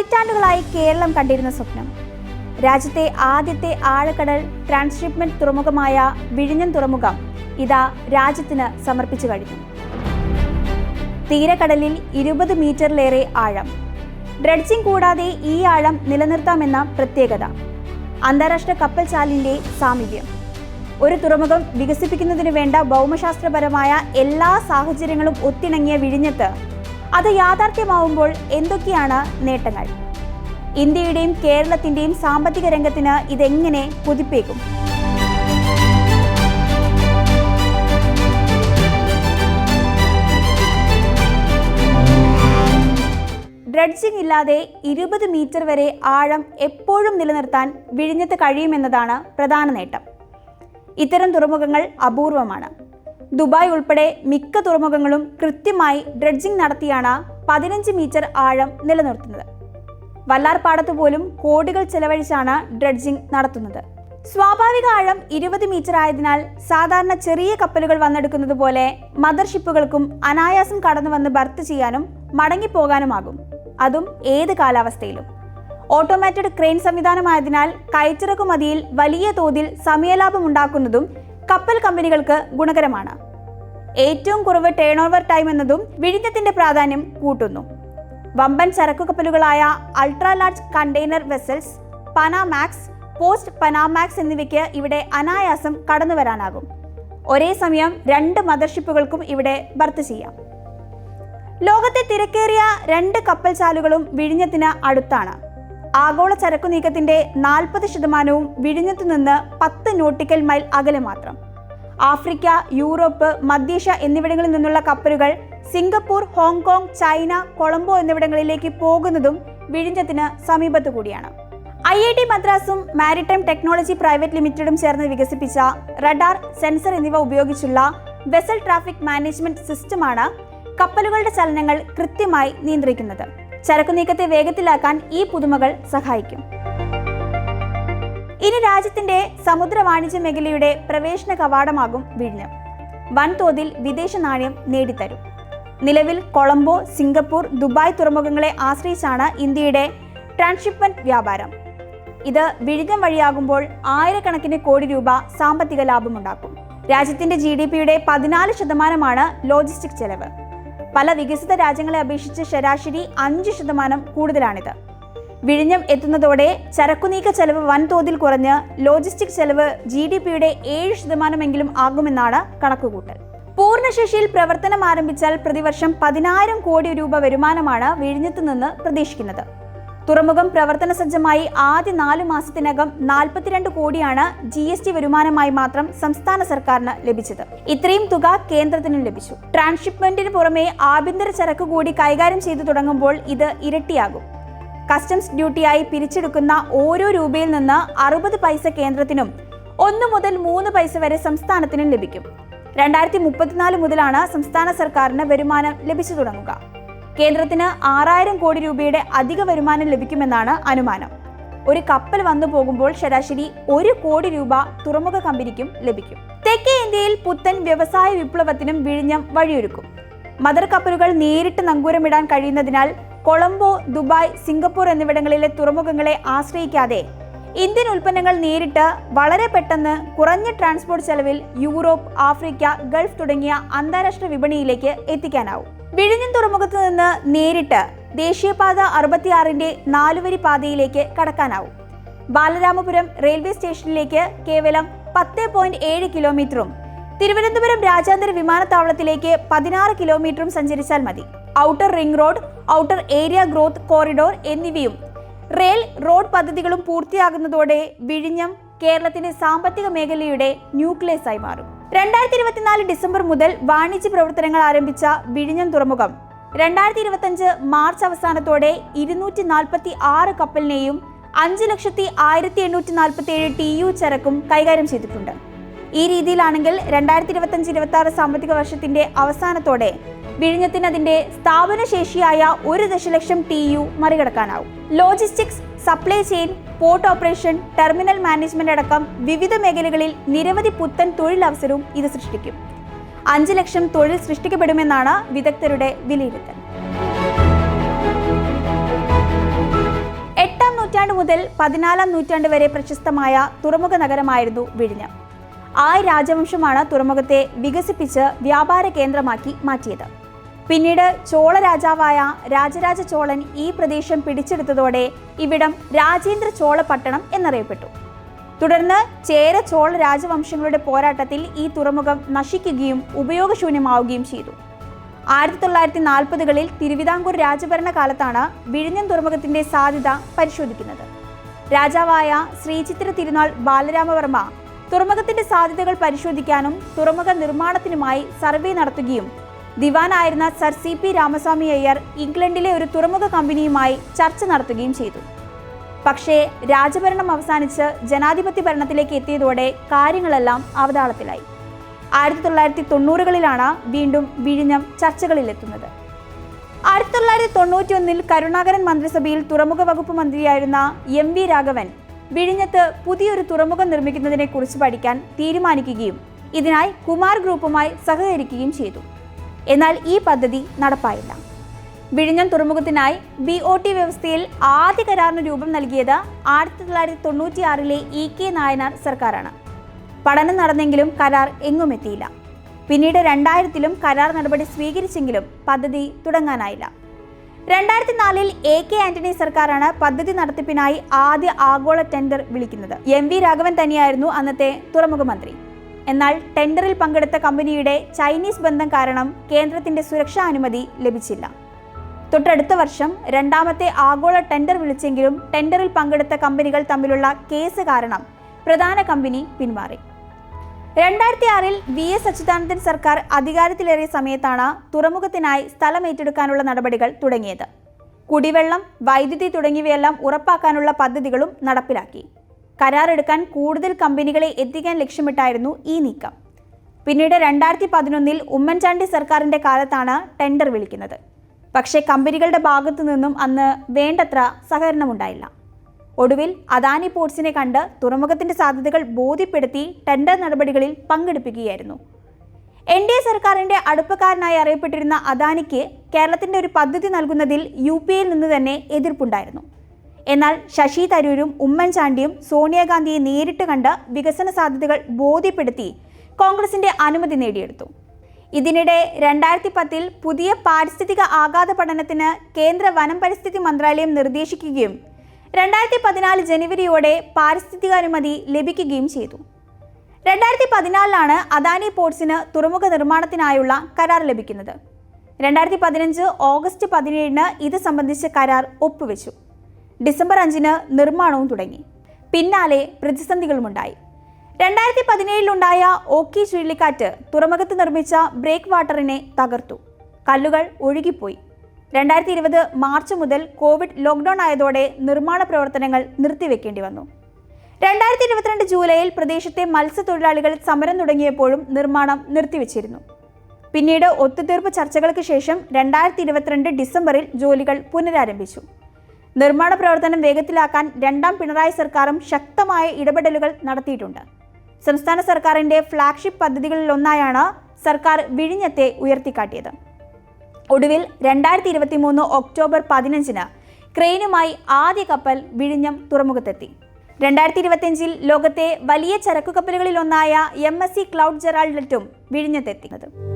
പതിറ്റാണ്ടുകളായി കേരളം കണ്ടിരുന്ന സ്വപ്നം. രാജ്യത്തെ ആദ്യത്തെ ആഴക്കടൽ ട്രാൻസ്ഷിപ്മെന്റ് തുറമുഖമായ വിഴിഞ്ഞം തുറമുഖം ഇതാ രാജ്യത്തിന് സമർപ്പിച്ചു കഴിഞ്ഞു. തീരക്കടലിൽ ഇരുപത് മീറ്ററിലേറെ ആഴം. ഡ്രഡ്ജിംഗ് കൂടാതെ ഈ ആഴം നിലനിർത്താമെന്ന പ്രത്യേകത. അന്താരാഷ്ട്ര കപ്പൽ ചാലിന്റെ സാമീപ്യം. ഒരു തുറമുഖം വികസിപ്പിക്കുന്നതിന് വേണ്ട ഭൗമശാസ്ത്രപരമായ എല്ലാ സാഹചര്യങ്ങളും ഒത്തിണങ്ങിയ വിഴിഞ്ഞത്ത് അത് യാഥാർത്ഥ്യമാവുമ്പോൾ എന്തൊക്കെയാണ് നേട്ടങ്ങൾ? ഇന്ത്യയുടെയും കേരളത്തിന്റെയും സാമ്പത്തിക രംഗത്തിന് ഇതെങ്ങനെ പുതിപ്പേക്കും ഡ്രഡ്ജിംഗ് ഇല്ലാതെ ഇരുപത് മീറ്റർ വരെ ആഴം എപ്പോഴും നിലനിർത്താൻ വിഴിഞ്ഞത്ത് കഴിയുമെന്നതാണ് പ്രധാന നേട്ടം. ഇത്തരം തുറമുഖങ്ങൾ അപൂർവമാണ്. ദുബായ് ഉൾപ്പെടെ മിക്ക തുറമുഖങ്ങളും കൃത്യമായി ഡ്രഡ്ജിംഗ് നടത്തിയാണ് പതിനഞ്ച് മീറ്റർ ആഴം നിലനിർത്തുന്നത്. വല്ലാർപാടത്ത് പോലും കോടികൾ ചെലവഴിച്ചാണ് ഡ്രഡ്ജിംഗ് നടത്തുന്നത്. സ്വാഭാവിക ആഴം ഇരുപത് മീറ്റർ ആയതിനാൽ സാധാരണ ചെറിയ കപ്പലുകൾ വന്നെടുക്കുന്നത് പോലെ മദർഷിപ്പുകൾക്കും അനായാസം കടന്നു വന്ന് ബർത്ത് ചെയ്യാനും മടങ്ങിപ്പോകാനുമാകും. അതും ഏത് കാലാവസ്ഥയിലും. ഓട്ടോമാറ്റഡ് ക്രെയിൻ സംവിധാനമായതിനാൽ കയറ്റിറക്കുമതിയിൽ വലിയ തോതിൽ സമയലാഭം ഉണ്ടാക്കുന്നതും കപ്പൽ കമ്പനികൾക്ക് ഗുണകരമാണ്. ഏറ്റവും കുറവ് ടേൺ ഓവർ ടൈം എന്നതും വിഴിഞ്ഞത്തിന്റെ പ്രാധാന്യം കൂട്ടുന്നു. വമ്പൻ ചരക്കു കപ്പലുകളായ ultra large container vessels Panamax post Panamax എന്നിവയ്ക്ക് ഇവിടെ അനായാസം കടന്നു വരാനാകും. ഒരേ സമയം രണ്ട് മദർഷിപ്പുകൾക്കും ഇവിടെ ബർത്ത് ചെയ്യാം. ലോകത്തെ തിരക്കേറിയ രണ്ട് കപ്പൽ ചാലുകളും വിഴിഞ്ഞത്തിന് അടുത്താണ്. ആഗോള ചരക്കു നീക്കത്തിന്റെ നാൽപ്പത് ശതമാനവും വിഴിഞ്ഞത്തു നിന്ന് പത്ത് നോട്ടിക്കൽ മൈൽ അകലെ മാത്രം. ആഫ്രിക്ക യൂറോപ്പ് മധ്യേഷ്യ എന്നിവിടങ്ങളിൽ നിന്നുള്ള കപ്പലുകൾ സിംഗപ്പൂർ ഹോങ്കോങ് ചൈന കൊളംബോ എന്നിവിടങ്ങളിലേക്ക് പോകുന്നതും വിഴിഞ്ഞത്തിന് സമീപത്തു കൂടിയാണ്. ഐ ഐ ടി മദ്രാസും മാരിടൈം ടെക്നോളജി പ്രൈവറ്റ് ലിമിറ്റഡും ചേർന്ന് വികസിപ്പിച്ച റഡാർ സെൻസർ എന്നിവ ഉപയോഗിച്ചുള്ള വെസൽ ട്രാഫിക് മാനേജ്മെന്റ് സിസ്റ്റമാണ് കപ്പലുകളുടെ ചലനങ്ങൾ കൃത്യമായി നിയന്ത്രിക്കുന്നത്. ചരക്കു നീക്കത്തെ വേഗത്തിലാക്കാൻ ഈ പുതുമകൾ സഹായിക്കും. ഇനി രാജ്യത്തിന്റെ സമുദ്ര വാണിജ്യ മേഖലയുടെ പ്രവേശന കവാടമാകും വിഴിഞ്ഞം. വൻതോതിൽ വിദേശ നാണയം നേടിത്തരും. നിലവിൽ കൊളംബോ സിംഗപ്പൂർ ദുബായ് തുറമുഖങ്ങളെ ആശ്രയിച്ചാണ് ഇന്ത്യയുടെ ട്രാൻസ്ഷിപ്മെന്റ് വ്യാപാരം. ഇത് വിഴിഞ്ഞം വഴിയാകുമ്പോൾ ആയിരക്കണക്കിന് കോടി രൂപ സാമ്പത്തിക ലാഭമുണ്ടാക്കും. രാജ്യത്തിന്റെ ജി ഡി പിയുടെ പതിനാല് ശതമാനമാണ് ലോജിസ്റ്റിക് ചെലവ്. പല വികസിത രാജ്യങ്ങളെ അപേക്ഷിച്ച് ശരാശരി അഞ്ച് ശതമാനം കൂടുതലാണിത്. വിഴിഞ്ഞം എത്തുന്നതോടെ ചരക്കുനീക്ക ചെലവ് വൻതോതിൽ കുറഞ്ഞ് ലോജിസ്റ്റിക് ചെലവ് ജി ഡി പിയുടെ ഏഴ് ശതമാനമെങ്കിലും ആകുമെന്നാണ് കണക്കുകൂട്ടൽ. പൂർണശേഷിയിൽ പ്രവർത്തനം ആരംഭിച്ചാൽ പ്രതിവർഷം പതിനായിരം കോടി രൂപ വരുമാനമാണ് വിഴിഞ്ഞത്ത് നിന്ന് പ്രതീക്ഷിക്കുന്നത്. തുറമുഖം പ്രവർത്തന സജ്ജമായി ആദ്യ നാലു മാസത്തിനകം നാൽപ്പത്തിരണ്ട് കോടിയാണ് ജി എസ് ടി വരുമാനമായി മാത്രം സംസ്ഥാന സർക്കാരിന് ലഭിച്ചത്. ഇത്രയും തുക കേന്ദ്രത്തിനും ലഭിച്ചു. ട്രാൻസ്ഷിപ്മെന്റിന് പുറമെ ആഭ്യന്തര ചരക്ക് കൂടി കൈകാര്യം ചെയ്തു തുടങ്ങുമ്പോൾ ഇത് ഇരട്ടിയാകും. കസ്റ്റംസ് ഡ്യൂട്ടിയായി പിരിച്ചെടുക്കുന്ന ഓരോ രൂപയിൽ നിന്ന് അറുപത് പൈസ കേന്ദ്രത്തിനും ഒന്ന് മുതൽ മൂന്ന് പൈസ വരെ സംസ്ഥാനത്തിനും ലഭിക്കും. രണ്ടായിരത്തി മുപ്പത്തിനാല് മുതലാണ് സംസ്ഥാന സർക്കാരിന് വരുമാനം ലഭിച്ചു തുടങ്ങുക. കേന്ദ്രത്തിന് ആറായിരം കോടി രൂപയുടെ അധിക വരുമാനം ലഭിക്കുമെന്നാണ് അനുമാനം. ഒരു കപ്പൽ വന്നു പോകുമ്പോൾ ശരാശരി ഒരു കോടി രൂപ തുറമുഖ കമ്പനിക്കും ലഭിക്കും. തെക്കേ ഇന്ത്യയിൽ പുത്തൻ വ്യവസായ വിപ്ലവത്തിനും വിഴിഞ്ഞം വഴിയൊരുക്കും. മദർ കപ്പലുകൾ നേരിട്ട് നങ്കൂരമിടാൻ കഴിയുന്നതിനാൽ കൊളംബോ ദുബായ് സിംഗപ്പൂർ എന്നിവിടങ്ങളിലെ തുറമുഖങ്ങളെ ആശ്രയിക്കാതെ ഇന്ത്യൻ ഉൽപ്പന്നങ്ങൾ നേരിട്ട് വളരെ പെട്ടെന്ന് കുറഞ്ഞ ട്രാൻസ്പോർട്ട് ചെലവിൽ യൂറോപ്പ് ആഫ്രിക്ക ഗൾഫ് തുടങ്ങിയ അന്താരാഷ്ട്ര വിപണിയിലേക്ക് എത്തിക്കാനാവും. വിഴിഞ്ഞം തുറമുഖത്ത് നിന്ന് നേരിട്ട് ദേശീയപാത അറുപത്തിയാറിന്റെ നാലുവരി പാതയിലേക്ക് കടക്കാനാവും. ബാലരാമപുരം റെയിൽവേ സ്റ്റേഷനിലേക്ക് കേവലം പത്ത് പോയിന്റ് ഏഴ് കിലോമീറ്ററും തിരുവനന്തപുരം രാജ്യാന്തര വിമാനത്താവളത്തിലേക്ക് പതിനാറ് കിലോമീറ്ററും സഞ്ചരിച്ചാൽ മതി. Outer ring road outer area growth corridor എന്നിവയും റെയിൽ റോഡ് പദ്ധതികളും പൂർത്തിയാകുന്നതോടെ വിഴിഞ്ഞം കേരളത്തിന്റെ സാമ്പത്തിക മേഖലയുടെ ന്യൂക്ലിയസ് ആയി മാറും. രണ്ടായിരത്തി ഇരുപത്തിനാല് ഡിസംബർ മുതൽ വാണിജ്യ പ്രവർത്തനങ്ങൾ ആരംഭിച്ച വിഴിഞ്ഞം തുറമുഖം. രണ്ടായിരത്തി ഇരുപത്തഞ്ച് മാർച്ച് അവസാനത്തോടെ ഇരുന്നൂറ്റി നാൽപ്പത്തി ആറ് കപ്പലിനെയും അഞ്ച് ലക്ഷത്തി ആയിരത്തി എണ്ണൂറ്റി നാൽപ്പത്തി ഏഴ് ടി യു ചരക്കും കൈകാര്യം ചെയ്തിട്ടുണ്ട്. ഈ രീതിയിലാണെങ്കിൽ രണ്ടായിരത്തി ഇരുപത്തഞ്ച് ഇരുപത്തി ആറ് സാമ്പത്തിക വർഷത്തിന്റെ അവസാനത്തോടെ വിഴിഞ്ഞത്തിന് അതിന്റെ സ്ഥാപന ശേഷിയായ ഒരു ദശലക്ഷം T U മറികടക്കാനാവും. Logistics supply chain port operation terminal management അടക്കം വിവിധ മേഖലകളിൽ നിരവധി പുത്തൻ തൊഴിലവസരവും ഇത് സൃഷ്ടിക്കും. അഞ്ച് ലക്ഷം തൊഴിൽ സൃഷ്ടിക്കപ്പെടുമെന്നാണ് വിദഗ്ധരുടെ വിലയിരുത്തൽ. എട്ടാം നൂറ്റാണ്ട് മുതൽ പതിനാലാം നൂറ്റാണ്ട് വരെ പ്രശസ്തമായ തുറമുഖ നഗരമായിരുന്നു വിഴിഞ്ഞം. ആ രാജവംശമാണ് തുറമുഖത്തെ വികസിപ്പിച്ച് വ്യാപാര കേന്ദ്രമാക്കി മാറ്റിയത്. പിന്നീട് ചോള രാജാവായ രാജരാജ ചോളൻ ഈ പ്രദേശം പിടിച്ചെടുത്തതോടെ ഇവിടം രാജേന്ദ്ര ചോള പട്ടണം എന്നറിയപ്പെട്ടു. തുടർന്ന് ചേര ചോള രാജവംശങ്ങളുടെ പോരാട്ടത്തിൽ ഈ തുറമുഖം നശിക്കുകയും ഉപയോഗശൂന്യമാവുകയും ചെയ്തു. ആയിരത്തി തൊള്ളായിരത്തി നാൽപ്പതുകളിൽ തിരുവിതാംകൂർ രാജഭരണ കാലത്താണ് വിഴിഞ്ഞം തുറമുഖത്തിന്റെ സാധ്യത പരിശോധിക്കുന്നത്. രാജാവായ ശ്രീചിത്ര തിരുനാൾ ബാലരാമവർമ്മ തുറമുഖത്തിന്റെ സാധ്യതകൾ പരിശോധിക്കാനും തുറമുഖ നിർമ്മാണത്തിനുമായി സർവേ നടത്തുകയും ദിവാനായിരുന്ന sir C P Ramaswamy Iyer ഇംഗ്ലണ്ടിലെ ഒരു തുറമുഖ കമ്പനിയുമായി ചർച്ച നടത്തുകയും ചെയ്തു. പക്ഷേ രാജഭരണം അവസാനിച്ച് ജനാധിപത്യ ഭരണത്തിലേക്ക് എത്തിയതോടെ കാര്യങ്ങളെല്ലാം അവതാളത്തിലായി. ആയിരത്തി തൊള്ളായിരത്തി തൊണ്ണൂറുകളിലാണ് വീണ്ടും വിഴിഞ്ഞം ചർച്ചകളിലെത്തുന്നത്. ആയിരത്തി തൊള്ളായിരത്തി തൊണ്ണൂറ്റി ഒന്നിൽ കരുണാകരൻ മന്ത്രിസഭയിൽ തുറമുഖ വകുപ്പ് മന്ത്രിയായിരുന്ന എം വി രാഘവൻ വിഴിഞ്ഞത്ത് പുതിയൊരു തുറമുഖം നിർമ്മിക്കുന്നതിനെ കുറിച്ച് പഠിക്കാൻ തീരുമാനിക്കുകയും ഇതിനായി കുമാർ ഗ്രൂപ്പുമായി സഹകരിക്കുകയും ചെയ്തു. എന്നാൽ ഈ പദ്ധതി നടപ്പായില്ല. വിഴിഞ്ഞം തുറമുഖത്തിനായി ബി ഒ ടി വ്യവസ്ഥയിൽ ആദ്യ കരാറിന് രൂപം നൽകിയത് ആയിരത്തി തൊള്ളായിരത്തി തൊണ്ണൂറ്റിയാറിലെ ഇ കെ നായനാർ സർക്കാരാണ്. പഠനം നടന്നെങ്കിലും കരാർ എങ്ങും എത്തിയില്ല. പിന്നീട് രണ്ടായിരത്തിലും കരാർ നടപടി സ്വീകരിച്ചെങ്കിലും പദ്ധതി തുടങ്ങാനായില്ല. രണ്ടായിരത്തി നാലിൽ എ കെ ആന്റണി സർക്കാരാണ് പദ്ധതി നടത്തിപ്പിനായി ആദ്യ ആഗോള ടെൻഡർ വിളിക്കുന്നത്. എം വി രാഘവൻ തന്നെയായിരുന്നു അന്നത്തെ തുറമുഖ മന്ത്രി. എന്നാൽ ടെൻഡറിൽ പങ്കെടുത്ത കമ്പനിയുടെ ചൈനീസ് ബന്ധം കാരണം കേന്ദ്രത്തിന്റെ സുരക്ഷാ അനുമതി ലഭിച്ചില്ല. തൊട്ടടുത്ത വർഷം രണ്ടാമത്തെ ആഗോള ടെൻഡർ വിളിച്ചെങ്കിലും ടെൻഡറിൽ പങ്കെടുത്ത കമ്പനികൾ തമ്മിലുള്ള കേസ് കാരണം പ്രധാന കമ്പനി പിന്മാറി. രണ്ടായിരത്തി ആറിൽ വി എസ് അച്യുതാനന്ദൻ സർക്കാർ അധികാരത്തിലേറിയ സമയത്താണ് തുറമുഖത്തിനായി സ്ഥലം ഏറ്റെടുക്കാനുള്ള നടപടികൾ തുടങ്ങിയത്. കുടിവെള്ളം വൈദ്യുതി തുടങ്ങിയവയെല്ലാം ഉറപ്പാക്കാനുള്ള പദ്ധതികളും നടപ്പിലാക്കി. കരാറെടുക്കാൻ കൂടുതൽ കമ്പനികളെ എത്തിക്കാൻ ലക്ഷ്യമിട്ടായിരുന്നു ഈ നീക്കം. പിന്നീട് രണ്ടായിരത്തി പതിനൊന്നിൽ ഉമ്മൻചാണ്ടി സർക്കാരിന്റെ കാലത്താണ് ടെൻഡർ വിളിക്കുന്നത്. പക്ഷേ കമ്പനികളുടെ ഭാഗത്തു നിന്നും അന്ന് വേണ്ടത്ര സഹകരണമുണ്ടായില്ല. ഒടുവിൽ അദാനി പോർട്സിനെ കണ്ട് തുറമുഖത്തിന്റെ സാധ്യതകൾ ബോധ്യപ്പെടുത്തി ടെൻഡർ നടപടികളിൽ പങ്കെടുപ്പിക്കുകയായിരുന്നു. എൻ ഡി എ സർക്കാരിന്റെ അടുപ്പക്കാരനായി അറിയപ്പെട്ടിരുന്ന അദാനിക്ക് കേരളത്തിന്റെ ഒരു പദ്ധതി നൽകുന്നതിൽ യു പി നിന്ന് തന്നെ എതിർപ്പുണ്ടായിരുന്നു. എന്നാൽ ശശി തരൂരും ഉമ്മൻചാണ്ടിയും സോണിയാഗാന്ധിയെ നേരിട്ട് കണ്ട് വികസന സാധ്യതകൾ ബോധ്യപ്പെടുത്തി കോൺഗ്രസിന്റെ അനുമതി നേടിയെടുത്തു. ഇതിനിടെ രണ്ടായിരത്തി പത്തിൽ പുതിയ പാരിസ്ഥിതിക ആഘാത പഠനത്തിന് കേന്ദ്ര വനം പരിസ്ഥിതി മന്ത്രാലയം നിർദ്ദേശിക്കുകയും രണ്ടായിരത്തി പതിനാല് ജനുവരിയോടെ പാരിസ്ഥിതിക അനുമതി ലഭിക്കുകയും ചെയ്തു. രണ്ടായിരത്തി പതിനാലിലാണ് അദാനി പോർട്സിന് തുറമുഖ നിർമ്മാണത്തിനായുള്ള കരാർ ലഭിക്കുന്നത്. രണ്ടായിരത്തി പതിനഞ്ച് ഓഗസ്റ്റ് പതിനേഴിന് ഇത് സംബന്ധിച്ച് കരാർ ഒപ്പുവെച്ചു. ഡിസംബർ അഞ്ചിന് നിർമ്മാണവും തുടങ്ങി. പിന്നാലെ പ്രതിസന്ധികളുമുണ്ടായി. രണ്ടായിരത്തി പതിനേഴിലുണ്ടായ ഓക്കി ചുഴലിക്കാറ്റ് തുറമുഖത്ത് നിർമ്മിച്ച ബ്രേക്ക് വാട്ടറിനെ തകർത്തു. കല്ലുകൾ ഒഴുകിപ്പോയി. രണ്ടായിരത്തി ഇരുപത് മാർച്ച് മുതൽ കോവിഡ് ലോക്ക്ഡൌൺ ആയതോടെ നിർമ്മാണ പ്രവർത്തനങ്ങൾ നിർത്തിവെക്കേണ്ടി വന്നു. രണ്ടായിരത്തി ഇരുപത്തിരണ്ട് ജൂലൈയിൽ പ്രദേശത്തെ മത്സ്യത്തൊഴിലാളികൾ സമരം തുടങ്ങിയപ്പോഴും നിർമ്മാണം നിർത്തിവെച്ചിരുന്നു. പിന്നീട് ഒത്തുതീർപ്പ് ചർച്ചകൾക്ക് ശേഷം രണ്ടായിരത്തി ഇരുപത്തിരണ്ട് ഡിസംബറിൽ ജോലികൾ പുനരാരംഭിച്ചു. നിർമ്മാണ പ്രവർത്തനം വേഗത്തിലാക്കാൻ രണ്ടാം പിണറായി സർക്കാരും ശക്തമായ ഇടപെടലുകൾ നടത്തിയിട്ടുണ്ട്. സംസ്ഥാന സർക്കാരിന്റെ ഫ്ളാഗ്ഷിപ്പ് പദ്ധതികളിലൊന്നായാണ് സർക്കാർ വിഴിഞ്ഞത്തെ ഉയർത്തിക്കാട്ടിയത്. ഒടുവിൽ രണ്ടായിരത്തി ഇരുപത്തി മൂന്ന് ഒക്ടോബർ പതിനഞ്ചിന് ക്രെയിനുമായി ആദ്യ കപ്പൽ വിഴിഞ്ഞം തുറമുഖത്തെത്തി. രണ്ടായിരത്തി ഇരുപത്തിയഞ്ചിൽ ലോകത്തെ വലിയ ചരക്കു കപ്പലുകളിലൊന്നായ എം എസ് സി ക്ലൗഡ് ജെറാൾഡറ്റും വിഴിഞ്ഞത്തെത്തിയത്